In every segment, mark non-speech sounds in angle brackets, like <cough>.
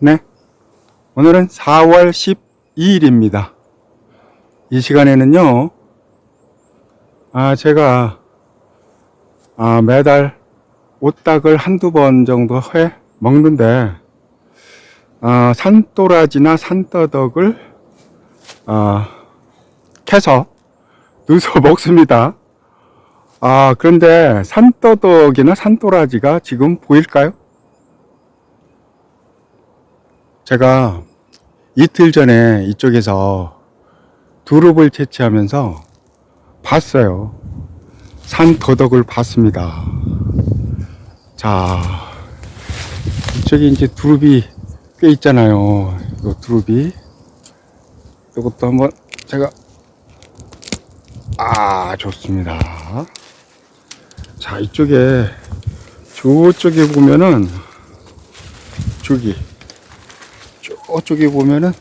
네. 오늘은 4월 12일입니다. 이 시간에는요, 아, 제가, 아, 매달 오딱을 한두 번 정도 해 먹는데, 아, 산도라지나 산떠덕을, 아, 캐서 넣어서 <laughs> 먹습니다. 아, 그런데 산떠덕이나 산도라지가 지금 보일까요? 제가 이틀 전에 이쪽에서 두릅을 채취하면서 봤어요. 산더덕을 봤습니다. 자, 이쪽에 이제 두릅이 꽤 있잖아요. 이 두릅이. 이것도 한번 제가, 아, 좋습니다. 자, 이쪽에, 저쪽에 보면은, 저기, 저쪽에 보면은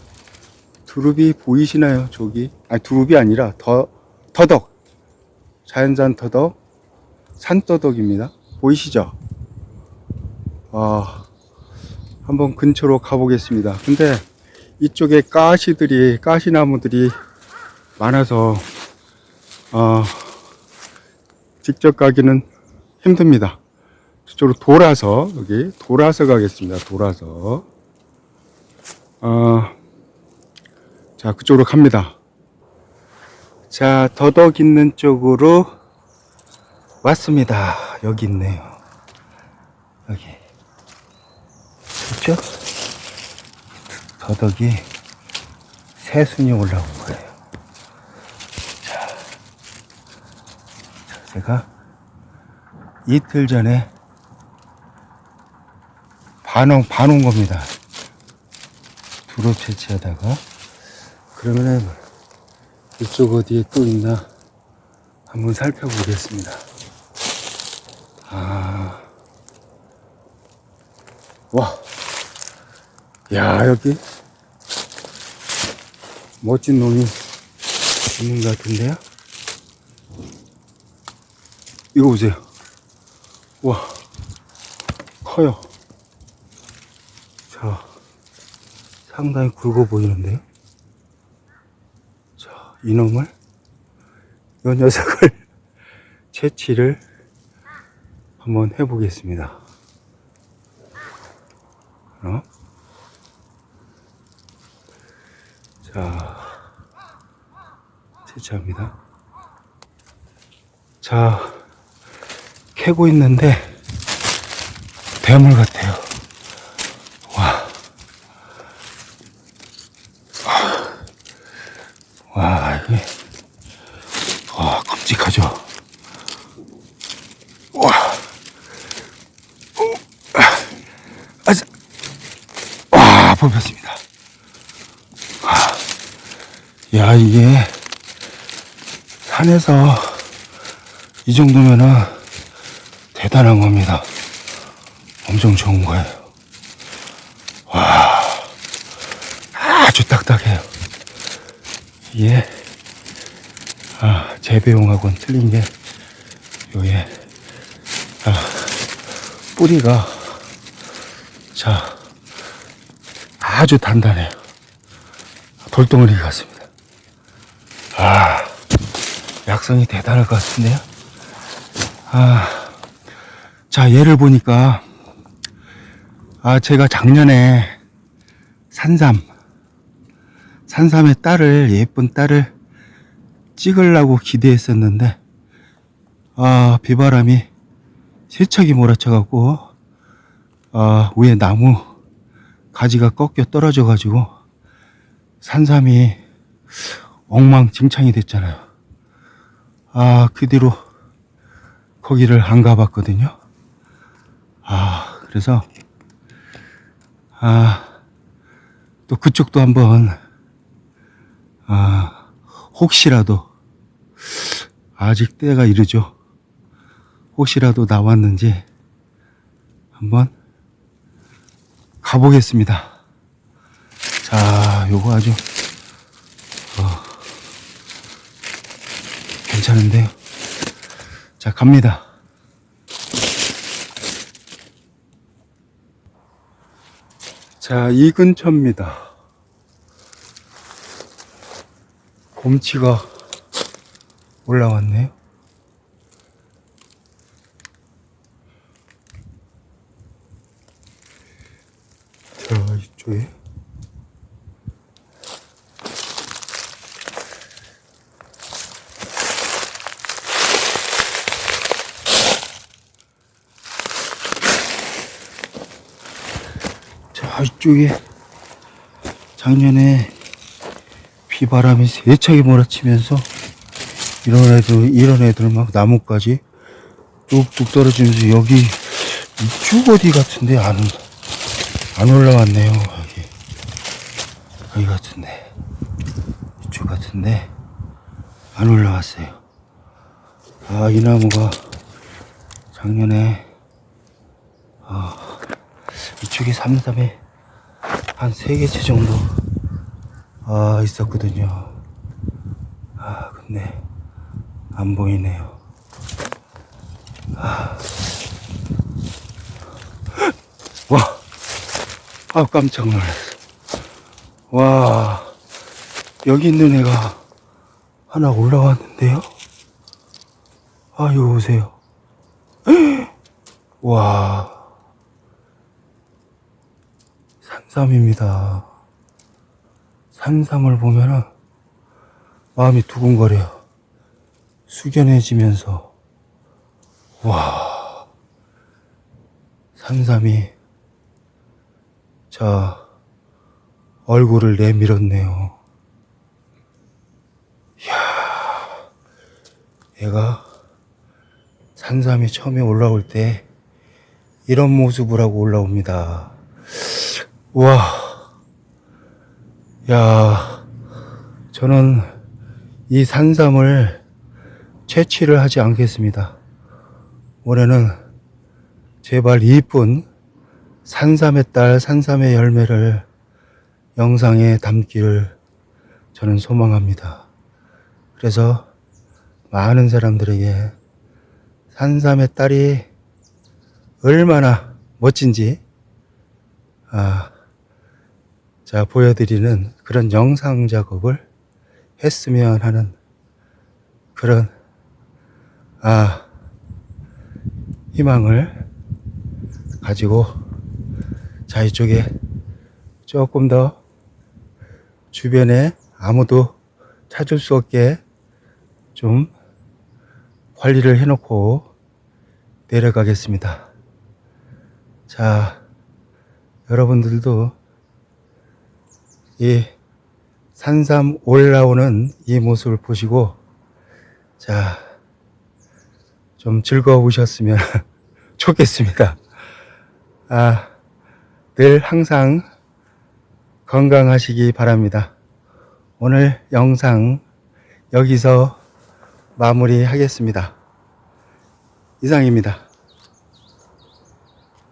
두릅이 보이시나요? 저기 아니 두릅이 아니라 더 터덕 자연산 터덕 산떠덕입니다. 보이시죠? 아 한번 근처로 가보겠습니다. 근데 이쪽에 가시들이 가시나무들이 많아서 어, 직접 가기는 힘듭니다. 저쪽으로 돌아서 여기 돌아서 가겠습니다. 돌아서 어, 자, 그쪽으로 갑니다. 자, 더덕 있는 쪽으로 왔습니다. 여기 있네요. 여기. 그쵸? 더덕이 새순이 올라온 거예요. 자, 자, 제가 이틀 전에 반온, 반온 겁니다. 두릅 채취하다가 그러면은 이쪽 어디에 또 있나 한번 살펴보겠습니다. 아, 와, 야 여기 멋진 놈이 있는 것 같은데요? 이거 보세요. 와, 커요. 자. 상당히 굵어 보이는데요. 자, 이놈을, 이 녀석을 <laughs> 채취를 한번 해보겠습니다. 어? 자, 채취합니다. 자, 캐고 있는데, 대물 같아요. 와, 이게, 와, 끔찍하죠? 와, 오, 아, 자, 와, 뽑혔습니다. 와, 야, 이게, 산에서 이 정도면은 대단한 겁니다. 엄청 좋은 거예요. 와, 아주 딱딱해요. 이게 아, 재배용하고는 틀린 게 요게 아, 뿌리가 자 아주 단단해요. 돌덩어리 같습니다. 아 약성이 대단할 것 같은데요. 아, 자 얘를 보니까 아 제가 작년에 산삼 산삼의 딸을 예쁜 딸을 찍으려고 기대했었는데 아 비바람이 세척이 몰아쳐갖고 아 위에 나무 가지가 꺾여 떨어져 가지고 산삼이 엉망진창이 됐잖아요. 아 그 뒤로 거기를 안 가봤거든요. 아 그래서 아 또 그쪽도 한번 아, 혹시라도, 아직 때가 이르죠. 혹시라도 나왔는지 한번 가보겠습니다. 자, 요거 아주, 어, 괜찮은데요. 자, 갑니다. 자, 이 근처입니다. 곰치가 올라왔네요. 자, 이쪽에. 자, 이쪽에 작년에 비바람이 세차게 몰아치면서 이런 애들, 이런 애들 막 나무까지 뚝뚝 떨어지면서 여기 이쪽 어디 같은데 안, 안 올라왔네요. 여기. 여기 같은데. 이쪽 같은데 안 올라왔어요. 아, 이 나무가 작년에 아, 이쪽에 삼삼에 한 세 개째 정도 아 있었거든요. 아 근데 안 보이네요. 아. 아 깜짝 놀랐어. 와, 여기 있는 애가 하나 올라왔는데요. 아 이거 보세요. <gasps> 와. 산삼입니다. 산삼을 보면은 마음이 두근거려요. 숙연해지면서 와 산삼이 자 얼굴을 내밀었네요. 이야 얘가 산삼이 처음에 올라올 때 이런 모습을 하고 올라옵니다. 와, 야, 저는 이 산삼을 채취를 하지 않겠습니다. 올해는 제발 이쁜 산삼의 딸, 산삼의 열매를 영상에 담기를 저는 소망합니다. 그래서 많은 사람들에게 산삼의 딸이 얼마나 멋진지, 아, 자, 보여드리는 그런 영상 작업을 했으면 하는 그런, 아, 희망을 가지고, 자, 이쪽에 조금 더 주변에 아무도 찾을 수 없게 좀 관리를 해놓고 내려가겠습니다. 자, 여러분들도 이 산삼 올라오는 이 모습을 보시고 자, 좀 즐거우셨으면 <laughs> 좋겠습니다. 아, 늘 항상 건강하시기 바랍니다. 오늘 영상 여기서 마무리하겠습니다. 이상입니다.